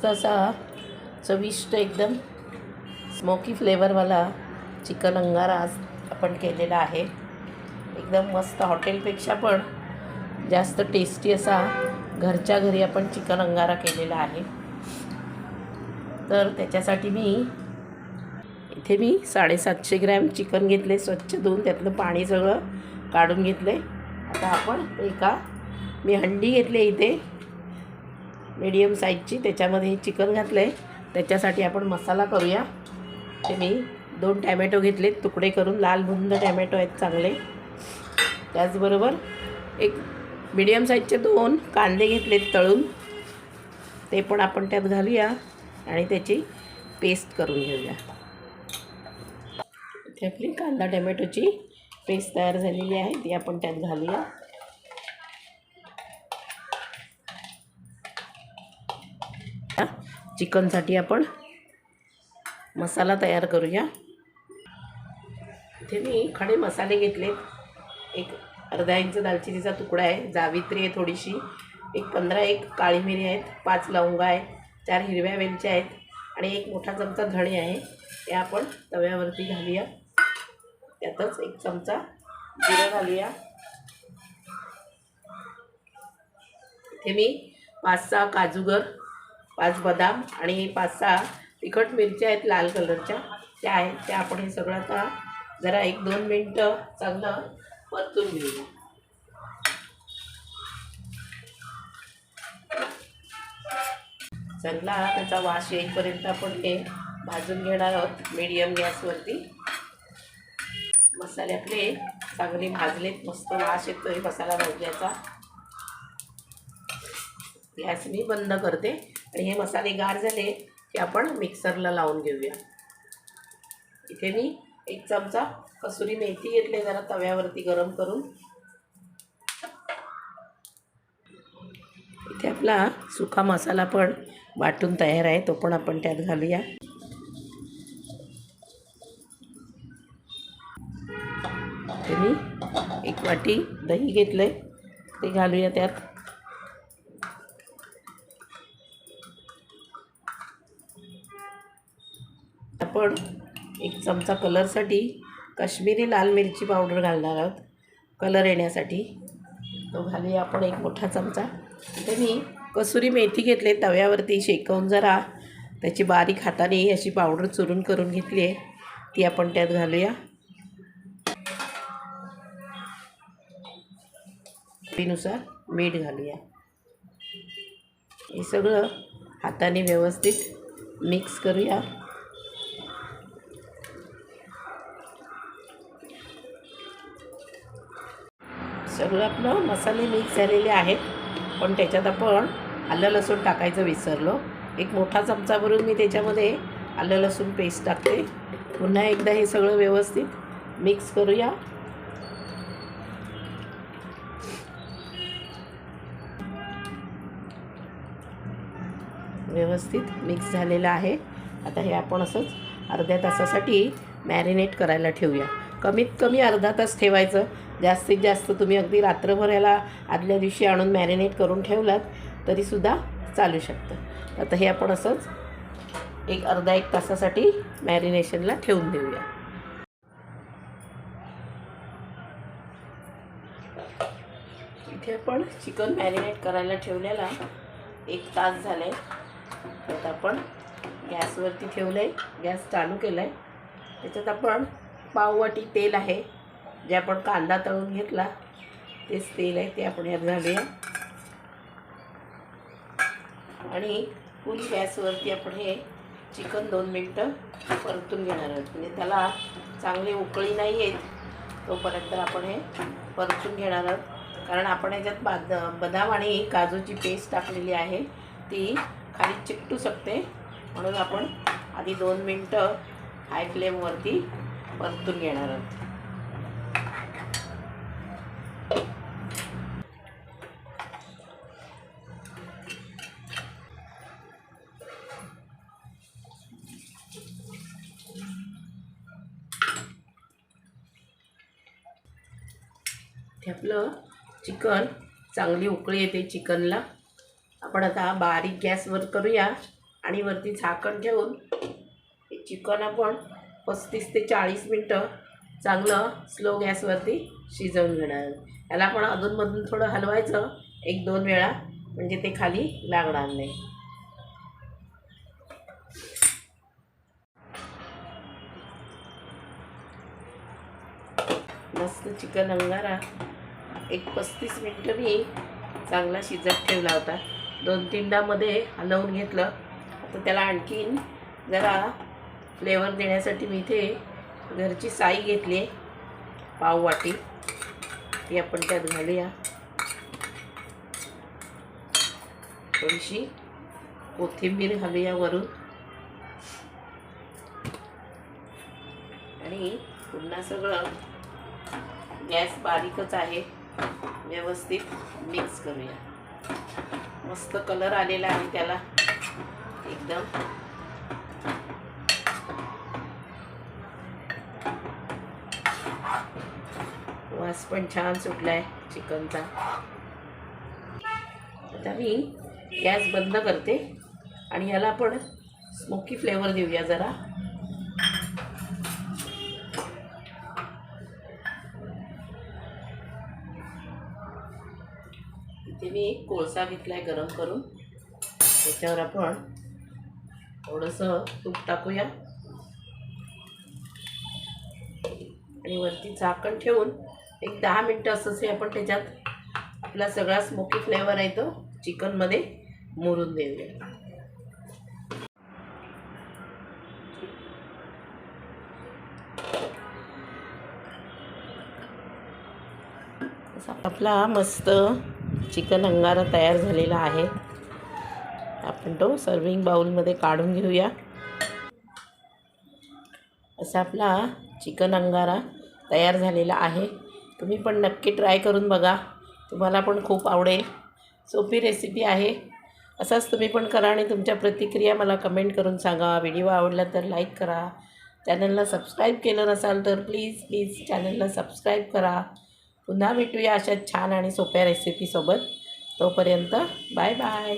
मस्त असा चविष्ट एकदम स्मोकी फ्लेवरवाला चिकन अंगारा आज आपण केलेला आहे. एकदम मस्त हॉटेलपेक्षा पण जास्त टेस्टी असा घरच्या घरी आपण चिकन अंगारा केलेला आहे. तर त्याच्यासाठी मी इथे मी साडेसातशे ग्रॅम चिकन घेतले स्वच्छ धुवून त्यातलं पाणी सगळं काढून घेतले. आता आपण एका मी हंडी घेतली इथे. मीडियम साईजची त्याच्यामध्ये हे चिकन घातलं आहे त्याच्यासाठी आपण मसाला करूया. ते मी दोन टॅमॅटो घेतले तुकडे करून लाल भुंद टॅमॅटो आहेत चांगले. त्याचबरोबर एक मीडियम साईजचे दोन कांदे घेतलेत तळून. ते पण आपण त्यात घालूया आणि त्याची पेस्ट करून घेऊया. इथे आपली कांदा टॅमॅटोची पेस्ट तयार झालेली आहे. ती आपण त्यात घालूया. चिकनसाठी आपण मसाला तयार करूया. इथे मी खडे मसाले घेतले एक अर्धा इंच दालचिनीचा तुकडा आहे. जावित्री आहे थोडीशी. एक पंधरा एक काळी मिरी आहेत. पाच लवंगा आहेत चार हिरव्या वेलच्या आहेत. आणि एक मोठा चमचा धणे आहे. ते आपण तव्यावरती घालूया. त्यातच एक चमचा जिरं घालूया. इथे मी पाच सहा काजूगर पाच बदाम आणि पाच सहा तिखट मिरच्या आहेत लाल कलरच्या. त्या आहेत. त्या आपण हे सगळं आता जरा एक दोन मिनटं चांगलं परतून घेऊया. चांगला त्याचा वास येईपर्यंत आपण हे भाजून घेणार आहोत मीडियम गॅसवरती. मसाले आपले चांगले भाजलेत. मस्त वास येतोय मसाला भाजल्याचा. गॅस मी बंद करते. आणि हे मसाले गार झाले की आपण मिक्सरला लावून घेऊया. इथे मी एक चमचा कसुरी मेथी घेतली जरा तव्यावरती गरम करून. इथे आपला सुका मसाला पण वाटून तयार आहे तो पण आपण त्यात घालूया. इथे मी एक वाटी दही घेतलं आहे ते घालूया त्यात. आपण एक चमचा कलरसाठी काश्मीरी लाल मिरची पावडर घालणार आहोत. कलर येण्यासाठी. तो घालूया आपण एक मोठा चमचा. इथे मी कसुरी मेथी घेतली तव्यावरती शेकवून जरा. त्याची बारीक हाताने अशी पावडर चुरून करून घेतली आहे. ती आपण त्यात घालूया. नुसार मीठ घालूया. हे सगळं हाताने व्यवस्थित मिक्स करूया. सगळं आपलं मसाले मिक्स झालेले आहेत. पण त्याच्यात आपण आलं लसूण टाकायचं विसरलो. एक मोठा चमचा भरून मी त्याच्यामध्ये आलं लसूण पेस्ट टाकते. पुन्हा एकदा हे सगळं व्यवस्थित मिक्स करूया. व्यवस्थित मिक्स झालेलं आहे. आता हे आपण असंच अर्ध्या तासासाठी मॅरिनेट करायला ठेवूया. कमीत कमी अर्धा तास ठेवायचं. जास्तीत जास्त तुम्ही अगदी रात्रभर याला आदल्या दिवशी आणून मॅरिनेट करून ठेवलात तरीसुद्धा चालू शकतं. आता हे आपण असंच एक अर्धा एक तासासाठी मॅरिनेशनला ठेवून देऊया. इथे आपण चिकन मॅरिनेट करायला ठेवलेला एक तास झाला आहे आता आपण गॅसवरती ठेवलं आहे गॅस चालू केला आहे त्याच्यात आपण पाववाटी तेल आहे. जे आपण कांदा तळून घेतला तेच तेल आहे ते आपण यात घालूया. आणि फुल गॅसवरती आपण हे चिकन दोन मिनटं परतून घेणार आहोत. म्हणजे त्याला चांगली उकळी नाही येत तोपर्यंत आपण हे परतून घेणार आहोत. कारण आपण याच्यात बाद बदाम आणि काजूची पेस्ट टाकलेली आहे ती खाली चिकटू शकते. म्हणून आपण आधी दोन मिनटं हाय फ्लेमवरती परतून घेणार आहोत. आपलं चिकन चांगली उकळी येते चिकनला. आपण आता बारीक गॅसवर करूया आणि वरती झाकण ठेवून हे चिकन आपण पस्तीस ते चाळीस मिनटं चांगलं स्लो गॅसवरती शिजवून घेणार. याला आपण अधूनमधून थोडं हलवायचं एक दोन वेळा म्हणजे ते खाली लागणार नाही. मस्त चिकन अंगारा. एक पस्तीस मिनटं मी चांगला शिजत ठेवला होता. दोन तीनदामध्ये हलवून घेतलं. तर त्याला आणखीन जरा फ्लेवर देण्यासाठी मी इथे घरची साई घेतली आहे. पाव वाटी. ती आपण त्यात घालूया. थोडीशी कोथिंबीर घालूया वरून. आणि पुन्हा सगळं गॅस बारीकच आहे. व्यवस्थित मिक्स करूया. मस्त कलर आलेला आहे त्याला. एकदम. वास पण छान सुटला आहे चिकनचा. आता मी गॅस बंद करते आणि याला आपण स्मोकी फ्लेवर देऊया जरा. इथे मी एक कोळसा घेतला आहे गरम करून. त्याच्यावर आपण थोडंसं तूप टाकूया. आणि वरती झाकण ठेवून एक दहा मिनटं असंच हे आपण त्याच्यात आपला सगळा स्मोकी फ्लेवर आहे तो चिकनमध्ये मुरून देऊया. आपला मस्त चिकन अंगारा तयार झालेला आहे. आपण तो सर्विंग बाउलमध्ये काढून घेऊया. असा आपला चिकन अंगारा तयार झालेला आहे. तुम्ही पण नक्की ट्राय करून बघा. तुम्हाला पण खूप आवडेल. सोपी रेसिपी आहे. असाच तुम्ही पण करा आणि तुमच्या प्रतिक्रिया मला कमेंट करून सांगा. व्हिडिओ आवडला तर लाईक करा. चॅनलला सबस्क्राईब केलं नसाल तर प्लीज प्लीज चॅनलला सबस्क्राईब करा. पुन्हा भेटूया अशा छान आणि सोप्या रेसिपीसोबत तोपर्यंत बाय बाय.